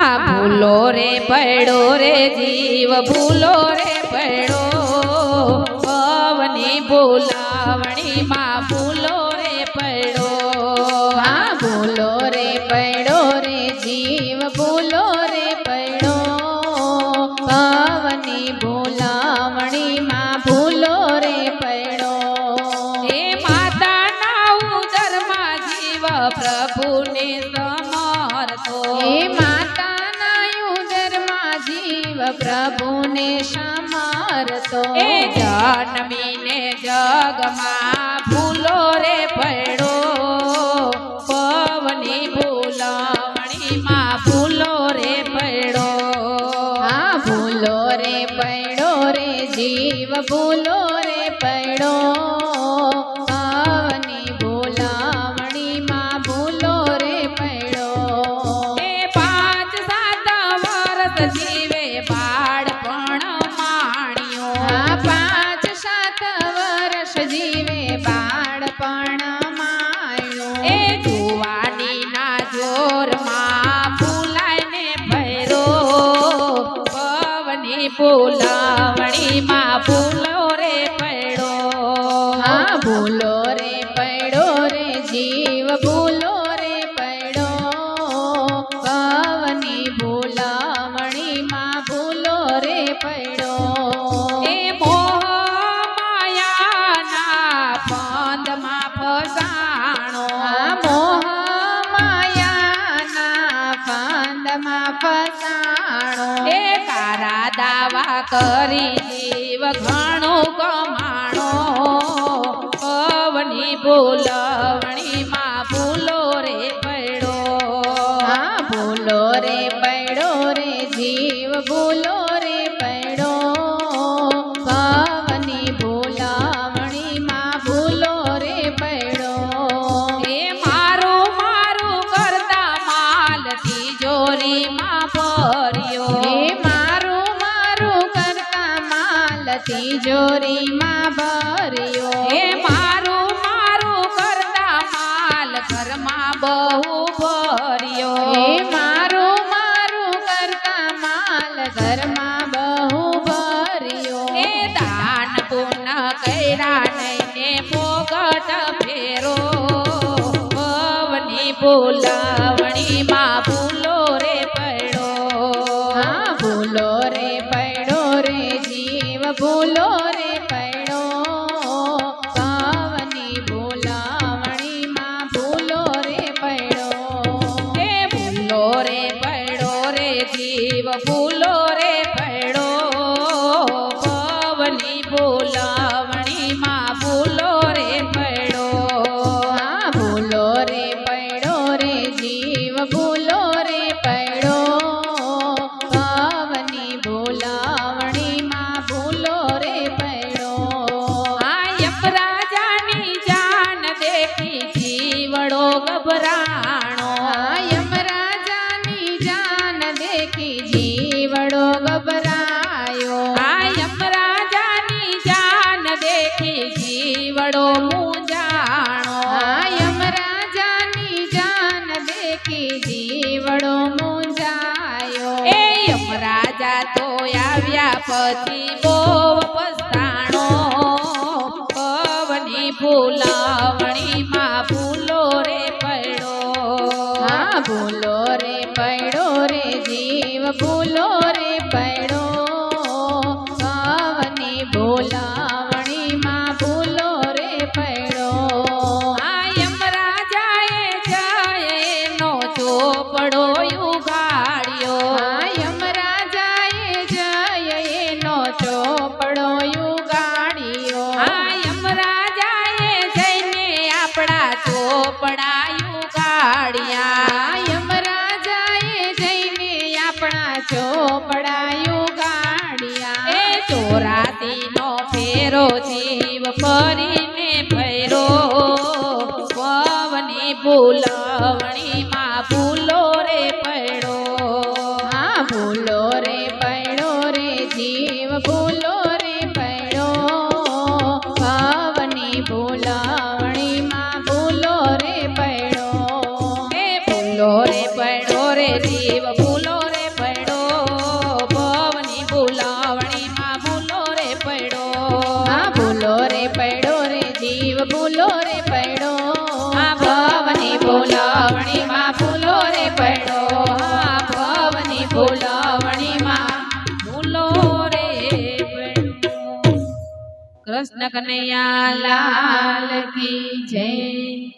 આ ભૂલો રે પડો રે જીવ ભૂલો રે પડો. પવની બોલાવણી માં સમારતો એ જન્મીને જગમાં ભૂલો રે પડ્યો પવની ભૂલાવણીમાં ભૂલો રે પડ્યો હા, ભૂલો રે પડ્યો રે, જીવ ભૂલો રે પડ્યો જીવે પવની બોલાવણીમાં ભૂલો રે પડ્યો. આ ભૂલો રે પડ્યો રે જીવ ભૂલો રે પડ્યો. પવની ભૂલાવણીમાં ભૂલો રે પડ્યો. એ મોહ માયાના પંદમાં ફસાણો. મોહ માયાના ફંદમાં ફસાણો. એ તારા દાવા કરી જીવ ઘણું કમાણો. પવની બોલવણીમાં ભૂલો રે પડ્યો. હા, ભૂલો રે પડ્યો રે, જીવ ભૂલો રે પડ્યો. પવની ભૂલાવણીમાં ભૂલો રે પડ્યો. એ મારું મારું કરતા માલ તિજોરીમાં તિજોરીમાં ભર્યો. એ મારું મારું કરતા માલ ઘરમાં બહુ ભર્યો. એ મારું મારું કરતા માલ ઘરમાં બહુ ભર્યો. એ દાન પૂર્ણ કર્યા નઈને પોગટ ફેરો. ભવની બોલાવણીમાં પવની બોલાવણીમાં ભૂલો રે પડ્યો હા, ભૂલો રે પડ્યો રે, જીવ ભૂલો રે પડ્યો પાવની બોલાવણીમાં ભૂલો રે પડ્યો આ યમરાજાની જાન દેખી જીવડો ગભરાણો পতি বৌ ફેરો જીવ ફરીને ભૈરો. પવની બોલાવણીમાં ભૂલો રે પડ્યો. હા ભૂલો રે રે જીવ, ભૂલો રે પડ્યો. આ ભવની બોલાવણીમાં ભૂલો રે પડ્યો. આ ભવની બોલાવણીમાં ભૂલો રે કૃષ્ણ કનૈયા લાલ કી જય.